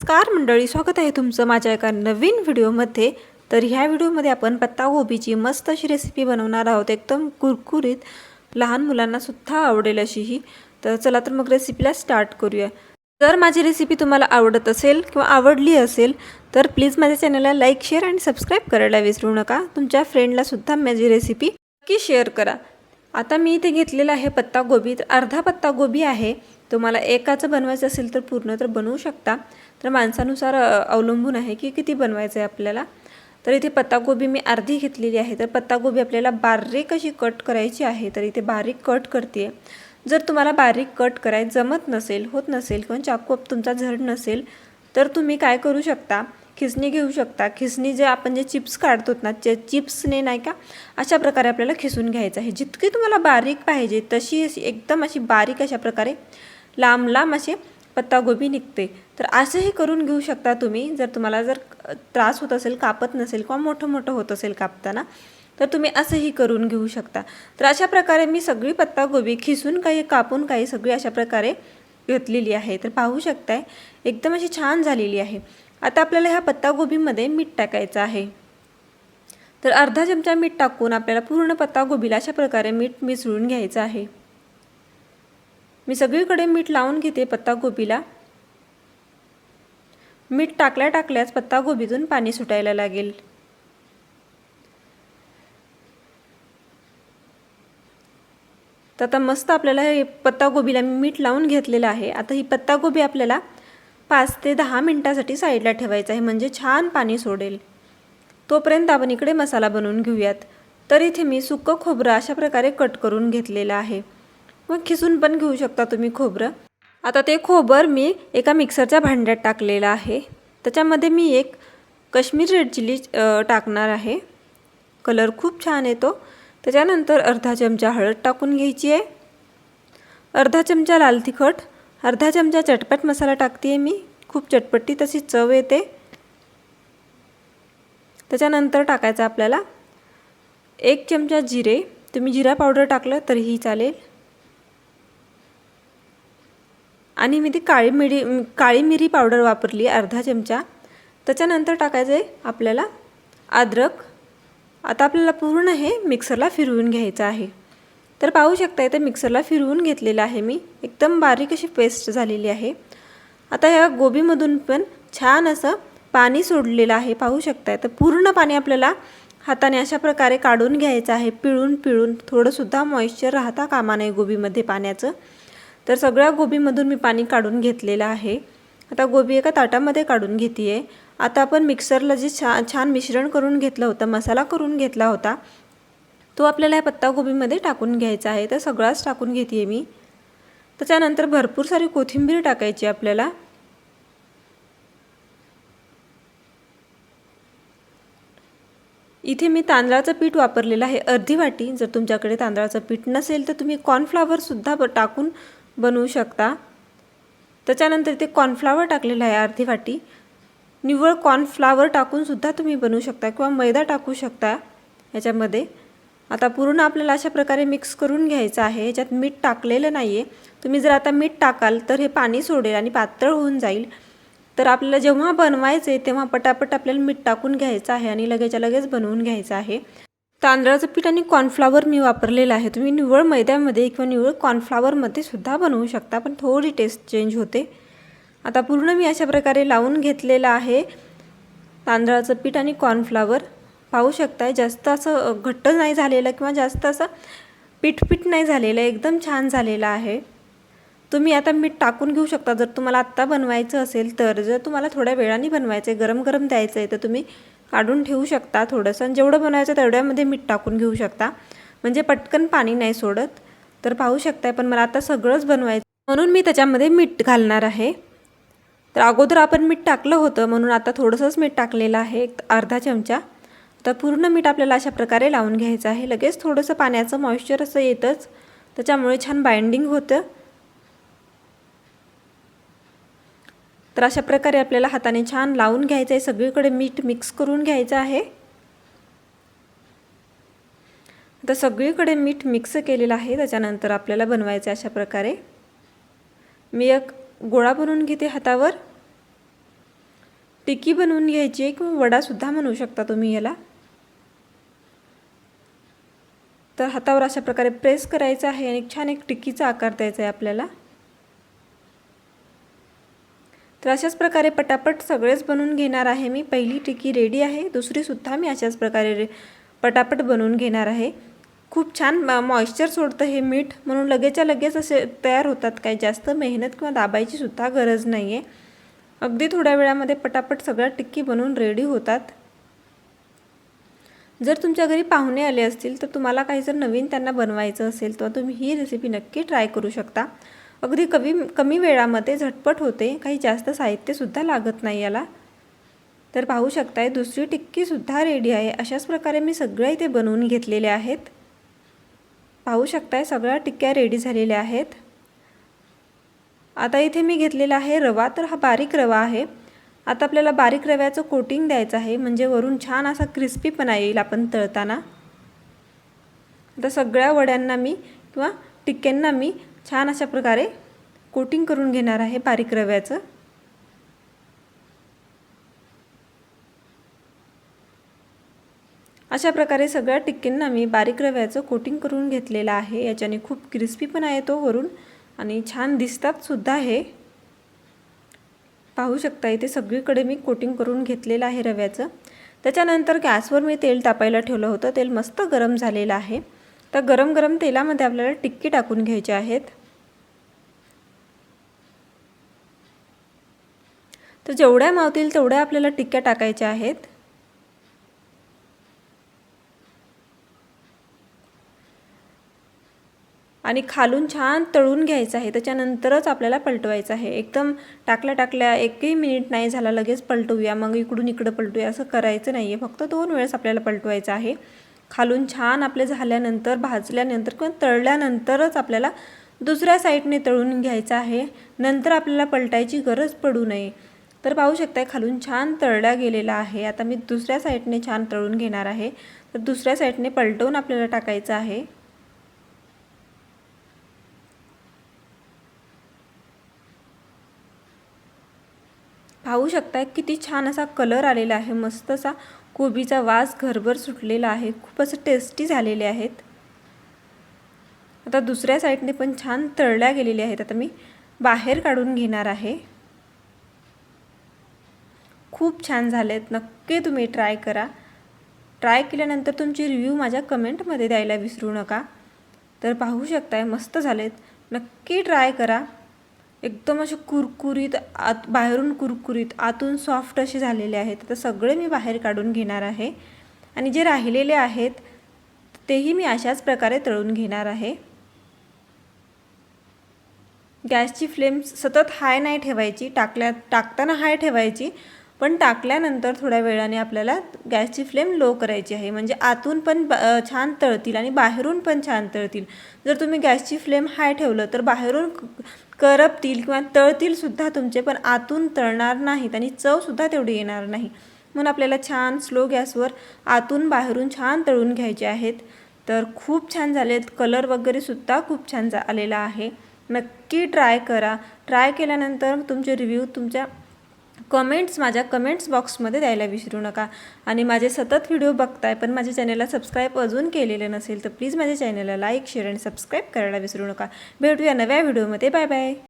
नमस्कार मंडळी स्वागत आहे तुमचं माझ्या एका नवीन व्हिडिओमध्ये. तर ह्या व्हिडिओमध्ये आपण पत्तागोबीची मस्त अशी रेसिपी बनवणार आहोत. एकदम कुरकुरीत लहान मुलांनासुद्धा आवडेल अशी ही. तर चला तर मग रेसिपीला स्टार्ट करूया. जर माझी रेसिपी तुम्हाला आवडत असेल किंवा आवडली असेल तर प्लीज माझ्या चॅनलला लाईक शेअर आणि सबस्क्राईब करायला विसरू नका. तुमच्या फ्रेंडलासुद्धा माझी रेसिपी नक्की शेअर करा. आता मी इथे घेतलेलं आहे पत्तागोबी तर अर्धा पत्तागोबी आहे. तुम्हाला एकाचं बनवायचं असेल तर पूर्ण तर बनवू शकता. तर माणसानुसार अवलंबून आहे की किती बनवायचं आहे आपल्याला. तर इथे पत्तागोबी मी अर्धी घेतलेली आहे. तर पत्तागोबी आपल्याला बारीक अशी कट करायची आहे. तर इथे बारीक कट करते जर तुम्हाला बारीक कट कराय जमत नसेल होत नसेल किंवा चाकू तुमचा झड नसेल तर तुम्ही काय करू शकता? खिसणी घेऊ शकता. खिसणी जे आपण जे चिप्स काढतो ना ते चिप्सने नाही का अशा प्रकारे आपल्याला खिसून घ्यायचं आहे. जितकी तुम्हाला बारीक पाहिजे तशी अशी एकदम अशी बारीक अशा प्रकारे लांब लांब असे पत्तागोबी निघते. तर असंही करून घेऊ शकता तुम्ही. जर तुम्हाला जर त्रास होत असेल कापत नसेल किंवा मोठं मोठं होत असेल कापताना तर तुम्ही असंही करून घेऊ शकता. तर अशा प्रकारे मी सगळी पत्तागोबी खिसून काही कापून काही सगळी अशा प्रकारे घेतलेली आहे. तर पाहू शकताय एकदम अशी छान झालेली आहे. आता आपल्याला ह्या पत्तागोबीमध्ये मीठ टाकायचं आहे. तर अर्धा चमचा मीठ टाकून आपल्याला पूर्ण पत्तागोबीला अशा प्रकारे मीठ मिसळून घ्यायचं आहे. मी सगळीकडे मीठ लावून घेते पत्तागोबीला. मीठ टाकल्या टाकल्याच पत्तागोबीतून पाणी सुटायला लागेल. तर आता मस्त आपल्याला हे पत्तागोबीला मी मीठ लावून घेतलेलं आहे. आता ही पत्तागोबी आपल्याला पाच ते दहा मिनटासाठी साईडला ठेवायचं आहे म्हणजे छान पाणी सोडेल. तोपर्यंत आपण इकडे मसाला बनवून घेऊयात. तर इथे मी सुकं खोबरं अशा प्रकारे कट करून घेतलेलं आहे. मग खिसून पण घेऊ शकता तुम्ही खोबरं. आता ते खोबर मी एका मिक्सरच्या भांड्यात टाकलेलं आहे. त्याच्यामध्ये मी एक कश्मीर रेड चिली टाकणार आहे. कलर खूप छान येतो. त्याच्यानंतर अर्धा चमचा हळद टाकून घ्यायची आहे. अर्धा चमचा लाल तिखट अर्धा चमचा चटपट मसाला टाकते आहे मी. खूप चटपटी तशी चव येते. त्याच्यानंतर टाकायचं आपल्याला एक चमचा जिरे. तुम्ही जिरा पावडर टाकलं तरीही चालेल. आणि मी ती काळी मिरी काळी मिरी पावडर वापरली अर्धा चमचा. त्याच्यानंतर टाकायचं आहे आपल्याला अद्रक. आता आपल्याला पूर्ण हे मिक्सरला फिरवून घ्यायचं आहे. तर पाहू शकता इथे मिक्सरला फिरवून घेतलेलं आहे मी. एकदम बारीक अशी पेस्ट झालेली आहे. आता ह्या गोबीमधून पण छान असं पाणी सोडलेलं आहे पाहू शकताय. तर पूर्ण पाणी आपल्याला हाताने अशा प्रकारे काढून घ्यायचं आहे पिळून पिळून थोडंसुद्धा मॉइश्चर राहता कामा नाही गोबीमध्ये पाण्याचं. तर सगळ्या गोबीमधून मी पाणी काढून घेतलेलं आहे. आता गोबी एका ताटामध्ये काढून घेते आहे आता आपण मिक्सरला जे छा छान मिश्रण करून घेतलं होतं मसाला करून घेतला होता तो आपल्याला या पत्तागोबीमध्ये टाकून घ्यायचा आहे. तर सगळाच टाकून घेते मी. त्याच्यानंतर भरपूर सारी कोथिंबीर टाकायची आपल्याला. इथे मी तांदळाचं पीठ वापरलेलं आहे. अर्धी वाटी. जर तुमच्याकडे तांदळाचं पीठ नसेल तर तुम्ही कॉर्नफ्लावरसुद्धा टाकून बनवू शकता. त्याच्यानंतर इथे कॉर्नफ्लावर टाकलेलं आहे अर्धी वाटी. निव्वळ कॉर्नफ्लावर टाकूनसुद्धा तुम्ही बनवू शकता किंवा मैदा टाकू शकता याच्यामध्ये. आता पूर्ण आपल्याला अशा प्रकारे मिक्स करून घ्यायचं आहे. याच्यात मीठ टाकलेलं नाही आहे तुम्ही जर आता मीठ टाकाल तर हे पाणी सोडेल आणि पातळ होऊन जाईल. तर आपल्याला जेव्हा बनवायचं आहे तेव्हा पटापट आपल्याला मीठ टाकून घ्यायचं आहे आणि लगेच्या लगेच बनवून घ्यायचं आहे. तांदळाचं पीठ आणि कॉर्नफ्लावर मी वापरलेलं आहे. तुम्ही निवळ मैद्यामध्ये किंवा निवळ कॉर्नफ्लावरमध्ये सुद्धा बनवू शकता पण थोडी टेस्ट चेंज होते. आता पूर्ण मी अशा प्रकारे लावून घेतलेलं आहे. तांदळाचं पीठ आणि कॉर्नफ्लावर पाहू शकताय जास्त असं घट्ट नाही झालेलं किंवा जास्त असं पीठपीठ नाही झालेलं एकदम छान झालेलं आहे. तुम्ही आता मीठ टाकून घेऊ शकता. जर तुम्हाला आत्ता बनवायचं असेल तर जर तुम्हाला थोड्या वेळाने बनवायचं आहे गरम गरम द्यायचं आहे तर तुम्ही काढून ठेवू शकता थोडंसं. आणि जेवढं बनवायचं तेवढ्यामध्ये मीठ टाकून घेऊ शकता. म्हणजे पटकन पाणी नाही सोडत. तर पाहू शकताय पण मला आता सगळंच बनवायचं. म्हणून मी त्याच्यामध्ये मीठ घालणार आहे. तर अगोदर आपण मीठ टाकलं होतं म्हणून आता थोडंसंच मीठ टाकलेलं आहे. एक अर्धा चमचा. तर पूर्ण मीठ आपल्याला अशा प्रकारे लावून घ्यायचं आहे. लगेच थोडंसं पाण्याचं मॉइश्चर असं येतंच. त्याच्यामुळे छान बाइंडिंग होतं. तर अशा प्रकारे आपल्याला हाताने छान लावून घ्यायचं आहे सगळीकडे मीठ मिक्स करून घ्यायचं आहे. आता सगळीकडे मीठ मिक्स केलेलं आहे. त्याच्यानंतर आपल्याला बनवायचं आहे अशा प्रकारे. मी एक गोळा बनवून घेते हातावर. टिक्की बनवून घ्यायची आहे किंवा वडासुद्धा म्हणू शकता तुम्ही याला. तर हातावर अशा प्रकारे प्रेस करायचं आहे आणि छान एक टिक्कीचा आकार द्यायचा आहे आपल्याला. तर अशाच प्रकारे पटापट सगळेच बनवून घेणार आहे मी. पहिली टिक्की रेडी आहे. दुसरीसुद्धा मी अशाच प्रकारे रे पटापट बनवून घेणार आहे. खूप छान मॉइश्चर सोडतं हे मीठ. म्हणून लगेचच्या लगेच असे तयार होतात काही जास्त. मेहनत किंवा दाबायची सुद्धा गरज नाही आहे अगदी थोड्या वेळामध्ये पटापट सगळ्या टिक्की बनवून रेडी होतात. जर तुमच्या घरी पाहुणे आले असतील तर तुम्हाला काही जर नवीन त्यांना बनवायचं असेल तर तुम्ही ही रेसिपी नक्की ट्राय करू शकता. अगदी कमी कमी वेळामध्ये झटपट होते. काही जास्त साहित्यसुद्धा लागत नाही याला. तर पाहू शकताय दुसरी टिक्कीसुद्धा रेडी आहे. अशाच प्रकारे मी सगळ्या इथे बनवून घेतलेल्या आहेत. पाहू शकताय सगळ्या टिक्क्या रेडी झालेल्या आहेत. आता इथे मी घेतलेला आहे रवा. तर हा बारीक रवा आहे. आता आपल्याला बारीक रव्याचं कोटिंग द्यायचं आहे. म्हणजे वरून छान असा क्रिस्पीपणा येईल आपण तळताना. आता सगळ्या वड्यांना मी किंवा टिक्क्यांना मी छान अशा प्रकारे कोटिंग करून घेणार आहे बारीक रव्याचं. अशा प्रकारे सगळ्या टिक्कींना मी बारीक रव्याचं कोटिंग करून घेतलेलं आहे. याच्याने खूप क्रिस्पी पण आहे तो वरून आणि छान दिसतात सुद्धा हे. पाहू शकता इथे सगळीकडे मी कोटिंग करून घेतलेलं आहे रव्याचं. त्याच्यानंतर गॅसवर मी तेल तापायला ठेवलं होतं. तेल मस्त गरम झालेलं आहे. तर गरम गरम तेलामध्ये आपल्याला टिक्की टाकून घ्यायचे आहेत. तर जेवढ्या मावतील तेवढ्या आपल्याला टिक्क्या टाकायच्या आहेत. आणि खालून छान तळून घ्यायचं आहे. त्याच्यानंतरच आपल्याला पलटवायचं आहे. एकदम टाकल्या टाकल्या एकही मिनिट नाही झाला लगेच पलटवूया मग इकडून इकडं पलटूया असं करायचं नाही आहे फक्त दोन वेळेस आपल्याला पलटवायचं आहे. खालून छान आपले झाल्यानंतर भाजल्यानंतर किंवा तळल्यानंतरच आपल्याला दुसऱ्या साईडने तळून घ्यायचं आहे. नंतर आपल्याला पलटायची गरज पडू नये. तर पाहू शकताय खालून छान तळल्या गेलेला आहे. आता मी दुसऱ्या साईडने छान तळून घेणार आहे. तर दुसऱ्या साईडने पलटवून आपल्याला टाकायचं आहे. पाहू शकताय किती छान असा कलर आलेला आहे मस्त असा कोबीचा वास घरभर सुटलेला आहे खूप असं टेस्टी झालेले आहेत. आता दुसऱ्या साईडने पण छान तळल्या गेलेल्या आहेत आता मी बाहेर काढून घेणार आहे. खूप छान झालेत नक्की तुम्ही ट्राय करा. ट्राय केल्यानंतर तुमची रिव्ह्यू माझ्या कमेंटमध्ये द्यायला विसरू नका. तर पाहू शकताय मस्त झालेत. नक्की ट्राय करा. एकदम असे कुरकुरीत आत बाहेरून कुरकुरीत आतून सॉफ्ट असे झालेले आहेत. तर सगळे मी बाहेर काढून घेणार आहे. आणि जे राहिलेले आहेत तेही मी अशाच प्रकारे तळून घेणार आहे. गॅसची फ्लेम सतत हाय नाही ठेवायची टाकल्या टाकताना हाय ठेवायची पण टाकल्यानंतर थोड्या वेळाने आपल्याला गॅसची फ्लेम लो करायची आहे. म्हणजे आतून पण छान तळतील आणि बाहेरून पण छान तळतील. जर तुम्ही गॅसची फ्लेम हाय ठेवलं तर बाहेरून करपतील किंवा तळतीलसुद्धा तुमचे पण आतून तळणार नाहीत आणि चवसुद्धा तेवढी येणार नाही. म्हणून आपल्याला छान स्लो गॅसवर आतून बाहेरून छान तळून घ्यायचे आहेत. तर खूप छान झालेत. कलर वगैरेसुद्धा खूप छान जा आलेला आहे. नक्की ट्राय करा. ट्राय केल्यानंतर तुमचे रिव्ह्यू तुमच्या कमेंट्स माझ्या कमेंट्स बॉक्समध्ये द्यायला विसरू नका. आणि माझे सतत व्हिडिओ बघताय पण माझ्या चॅनलला सबस्क्राईब अजून केलेले नसेल तर प्लीज माझ्या चॅनलला लाईक शेअर आणि सबस्क्राईब करायला विसरू नका. भेटूया नव्या व्हिडिओमध्ये बाय बाय